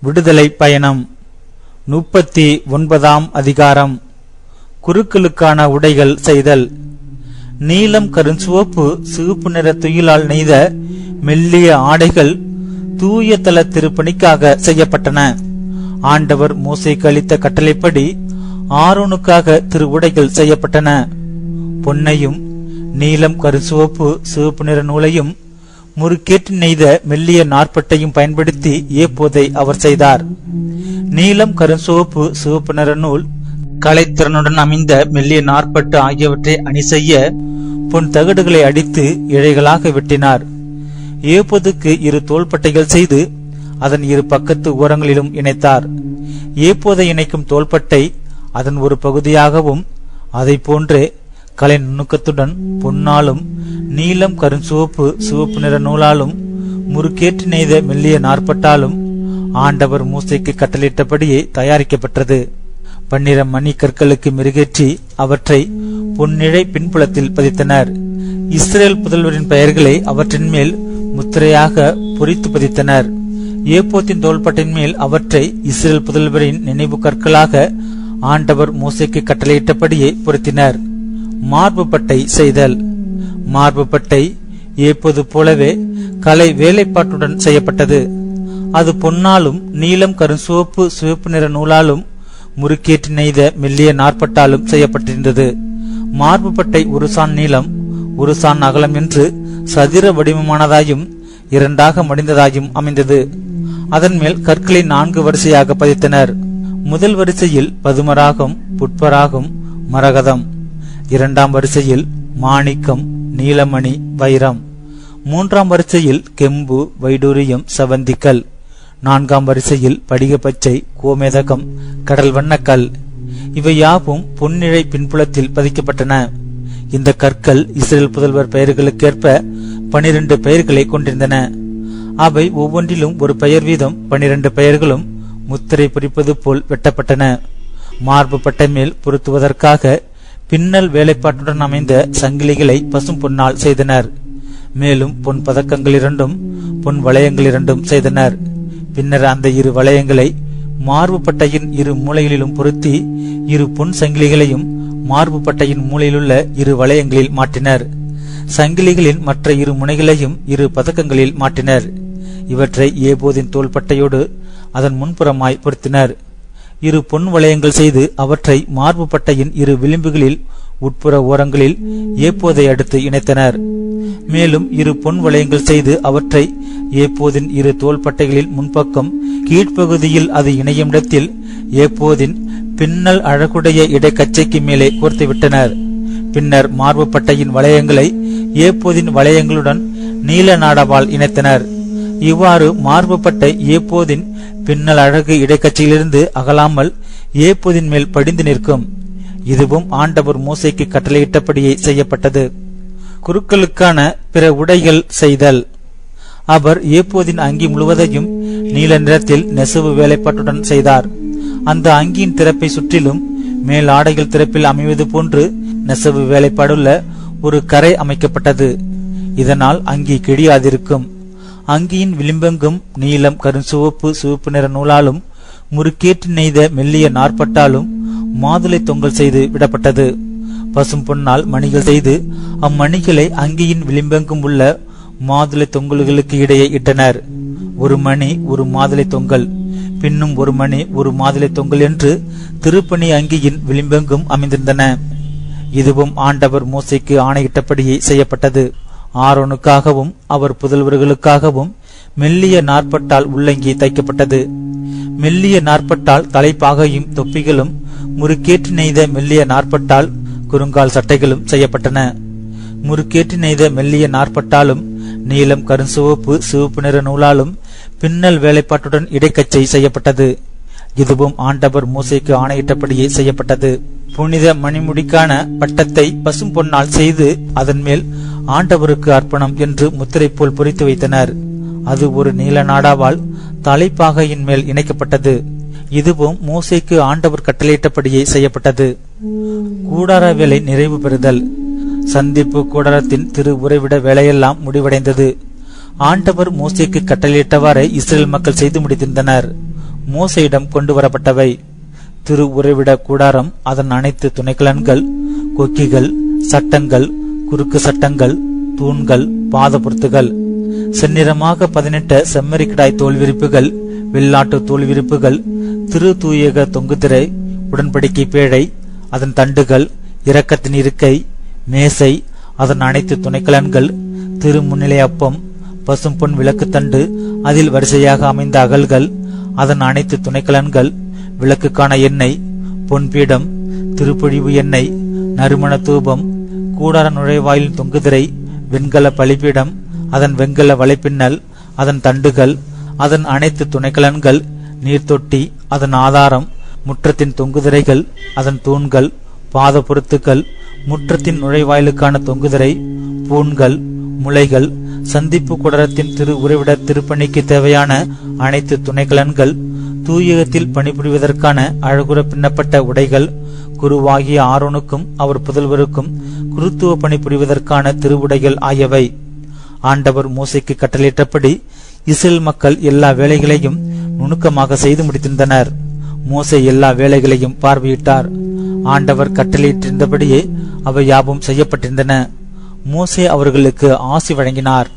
விடுதலை பயணம். முப்பத்தி ஒன்பதாம் அதிகாரம். குருக்களுக்கான உடைகள் செய்தல். நீலம் கருஞ்சிவப்பு சிவப்பு நிற துயிலால் நெய்த மெல்லிய ஆடைகள் தூய தல திருப்பணிக்காக செய்யப்பட்டன. ஆண்டவர் மூசை அளித்த கட்டளைப்படி ஆரோனுக்காக திரு உடைகள் செய்யப்பட்டன. பொன்னையும் நீலம் கருஞ்சுவப்பு சிவப்பு நிற நூலையும் முறுக்கேற்று நெய்த மெல்லிய நாற்பட்டையும் பயன்படுத்தி ஏப்போதை அவர் செய்தார். நீலம் கருஞ்சிவப்பு சிவப்பு நிற நூல் கலைத்திறனுடன் அமைந்த மெல்லிய நாற்பட்டு ஆகியவற்றை அணி செய்ய பொன் தகடுகளை அடித்து இழைகளாக வெட்டினார். ஏப்போதுக்கு இரு தோள்பட்டைகள் செய்து அதன் இரு பக்கத்து ஓரங்களிலும் இணைத்தார். ஏப்போதை இணைக்கும் தோள்பட்டை அதன் ஒரு பகுதியாகவும் அதை போன்றே கலை நுணுக்கத்துடன் பொன்னாலும் நீலம் கருஞ்சிவப்பு சிவப்பு நிற நூலாலும் முறுக்கேற்று நெய்த மெல்லிய நாற்பட்டாலும் ஆண்டவர் மூசைக்கு கட்டளையிட்டபடியே தயாரிக்கப்பட்டது. பன்னிர மணி கற்களுக்கு மெருகேற்றி அவற்றை பொன்னிழை பின்புலத்தில் பதித்தனர். இஸ்ரேல் புதல்வரின் பெயர்களை அவற்றின் மேல் முத்திரையாக பொறித்து பதித்தனர். ஏப்போத்தின் தோள்பட்டின் மேல் அவற்றை இஸ்ரேல் புதல்வரின் நினைவு கற்களாக ஆண்டவர் மூசைக்கு கட்டளையிட்டபடியே பொருத்தினர். மார்பு பட்டை செய்தல். மார்பு பட்டை ஏப்பது போலவே கலை வேலைப்பாட்டுடன் செய்யப்பட்டது. அது பொன்னாலும் நீலம் கருஞ்சிவப்பு சிவப்பு நிற நூலாலும் முறுக்கேற்றி நெய்த மெல்லிய நாற்பட்டாலும் செய்யப்பட்டிருந்தது. மார்பு பட்டை ஒரு சான் நீளம் ஒரு சான் அகலம் என்று சதுர வடிவமானதாயும் இரண்டாக மடிந்ததாயும் அமைந்தது. அதன் மேல் கற்களை நான்கு வரிசையாக பதித்தனர். முதல் வரிசையில் பதுமராகம் புட்பராகம் மரகதம். இரண்டாம் வரிசையில் மாணிக்கம் நீலமணி வைரம். மூன்றாம் வரிசையில் கெம்பு வைடூரியம் சவந்திக்கல். நான்காம் வரிசையில் படிகப்பச்சை கோமேதகம் கடல் வண்ணக்கல். இவை யாவும் பொன்னிழை பின்புலத்தில் பதிக்கப்பட்டன. இந்த கற்கள் இஸ்ரேல் புதல்வர் பெயர்களுக்கேற்ப பனிரெண்டு பெயர்களை கொண்டிருந்தன. அவை ஒவ்வொன்றிலும் ஒரு பெயர் வீதம் பனிரெண்டு பெயர்களும் முத்திரை பொறிப்பது போல் வெட்டப்பட்டன. மார்பு பட்டை மேல் பொருத்துவதற்காக பின்னல் வேலைப்பாட்டுடன் அமைந்த சங்கிலிகளை பசும் பொன்னால் செய்தனர். மேலும் பொன் பதக்கங்கள் இரண்டும் பொன் வளையங்கள் இரண்டும் செய்தனர். பின்னர் அந்த இரு வளையங்களை மார்பு பட்டையின் இரு மூலைகளிலும் பொருத்தி இரு பொன் சங்கிலிகளையும் மார்பு பட்டையின் மூலையிலுள்ள இரு வளையங்களில் மாட்டினர் சங்கிலிகளின் மற்ற இரு முனைகளையும் இரு பதக்கங்களில் மாட்டினர் இவற்றை ஏபோதின் தோள்பட்டையோடு அதன் முன்புறமாய் பொருத்தினர். இரு பொன் வளையங்கள் செய்து அவற்றை மார்பு பட்டையின் இரு விளிம்புகளில் உட்புற ஓரங்களில் ஏப்போதை அடுத்து இணைத்தனர். மேலும் இரு பொன் வளையங்கள் செய்து அவற்றை ஏப்போதின் இரு தோள்பட்டைகளில் முன்பக்கம் கீழ்ப்பகுதியில் அது இணையும் இடத்தில் ஏப்போதின் பின்னல் அழகுடைய இடைக்கச்சைக்கு மேலே கோர்த்துவிட்டனர். பின்னர் மார்பு பட்டையின் வளையங்களை ஏப்போதின் வளையங்களுடன் நீல நாடவால் இணைத்தனர். இவ்வாறு மார்புப்பட்ட ஏப்போதின் பின்னல் அழகு இடைக்கட்சியிலிருந்து அகலாமல் ஏப்போதின் மேல் படிந்து நிற்கும். இதுவும் ஆண்டவர் மூசைக்கு கட்டளையிட்டபடியே செய்யப்பட்டது. குருக்களுக்கான பிற உடைகள் செய்தல். அவர் ஏப்போதின் அங்கி முழுவதையும் நீல நிறத்தில் நெசவு வேலைப்பாட்டுடன் செய்தார். அந்த அங்கியின் திறப்பை சுற்றிலும் மேல் ஆடைகள் திறப்பில் அமைவது போன்று நெசவு வேலைப்பாடுள்ள ஒரு கரை அமைக்கப்பட்டது. இதனால் அங்கி கிழியாதிருக்கும் அங்கியின் விளிம்பெங்கும் நீலம் கருஞ்சிவப்பு சிவப்பு நிற நூலாலும் முறுக்கேற்று நெய்த மெல்லிய நாற்பட்டாலும் மாதுளை தொங்கல் செய்து விடப்பட்டது. பசும் பொன்னால் மணிகள் செய்து அம்மணிகளை அங்கியின் விளிம்பெங்கும் உள்ள மாதுளை தொங்கல்களுக்கு இடையே இட்டனர். ஒரு மணி ஒரு மாதுளை தொங்கல் பின்னும் ஒரு மணி ஒரு மாதுளை தொங்கல் என்று திருப்பணி அங்கியின் விளிம்பெங்கும் அமைந்திருந்தன. இதுவும் ஆண்டவர் மூசைக்கு ஆணையிட்டபடியே செய்யப்பட்டது. ஆரோனுக்காகவும் அவர் புதல்வர்களுக்காகவும் மெல்லிய நாற்பட்டால் உள்ளங்கி தைக்கப்பட்டது. மெல்லிய நாற்பட்டால் தலைப்பாகையும் தொப்பிகளும் முறுக்கேற்று நெய்த மெல்லிய நாற்பட்டால் குறுங்கால் சட்டைகளும் செய்யப்பட்டன. முறுக்கேற்று நெய்த மெல்லிய நாற்பட்டாலும் நீலம் கருஞ்சிவப்பு சிவப்பு நிற நூலாலும் பின்னல் வேலைப்பாட்டுடன் இடைக்கச்சை செய்யப்பட்டது. இதுவும் ஆண்டவர் மூசைக்கு ஆணையிட்டபடியே செய்யப்பட்டது. புனித மணிமுடிக்கான பட்டத்தை பசும் பொன்னால் செய்து அதன் மேல் ஆண்டவருக்கு அர்ப்பணம் என்று முத்திரை போல் பொறித்து வைத்தனர். அது ஒரு நீல நாடாவால் தலைப்பாகையின் மேல் இணைக்கப்பட்டது. இதுவும் மூசைக்கு ஆண்டவர் கட்டளையிட்டபடியே செய்யப்பட்டது. கூடார வேலை நிறைவு பெறுதல். சந்திப்பு கூடாரத்தின் திரு உறைவிட வேலையெல்லாம் முடிவடைந்தது. ஆண்டவர் மூசைக்கு கட்டளையிட்டவாறே இஸ்ரேல் மக்கள் செய்து முடித்திருந்தனர். மோசையிடம் கொண்டு வரப்பட்டவை திரு உறைவிட கூடாரம் அதன் அனைத்து துணைக்கலன்கள் கொக்கிகள் சட்டங்கள் குறுக்கு சட்டங்கள் தூண்கள் பாதபுரத்துகள். செந்நிறமாக பதினெட்ட செம்மறிக்கிடாய் தோல்விரிப்புகள் வெள்ளாட்டு தோல்விரிப்புகள் திரு தூயக தொங்குதிரை உடன்படிக்கை பேழை அதன் தண்டுகள் இரக்கத்தின் இருக்கை மேசை அதன் அனைத்து துணைக்கலன்கள் திரு முன்னிலை அப்பம் பசும்பொன் விளக்குத்தண்டு அதில் வரிசையாக அமைந்த அகல்கள் அதன் அனைத்து துணைக்கலன்கள் விளக்குக்கான எண்ணெய் பொன்பீடம் திருப்பொழிவு எண்ணெய் நறுமண தூபம் கூடார நுழைவாயிலின் தொங்குதிரை வெண்கல பலிபீடம் அதன் வெண்கல வலைப்பின்னல் அதன் தண்டுகள் அதன் அனைத்து துணைக்கலன்கள் நீர்த்தொட்டி அதன் ஆதாரம் முற்றத்தின் தொங்குதிரைகள் அதன் தூண்கள் பாத பொருத்துக்கள் முற்றத்தின் நுழைவாயிலுக்கான தொங்குதிரை பூண்கள் முளைகள் சந்திப்பு குடரத்தின் திரு உறைவிட திருப்பணிக்கு தேவையான அனைத்து துணைக்கலன்கள் தூயகத்தில் பணிபுரிவதற்கான அழகுற பின்னப்பட்ட உடைகள் குருவாகிய ஆரோனுக்கும் அவர் புதல்வருக்கும் குருத்துவ பணிபுரிவதற்கான திருவுடைகள் ஆகியவை ஆண்டவர் மூசைக்கு கட்டளையிட்டபடி இஸ்ரேல் மக்கள் எல்லா வேலைகளையும் நுணுக்கமாக செய்து முடித்திருந்தனர். மோசை எல்லா வேலைகளையும் பார்வையிட்டார். ஆண்டவர் கட்டளையிட்டிருந்தபடியே அவை யாவும் செய்யப்பட்டிருந்தன. மோசே அவர்களுக்கு ஆசி வழங்கினார்.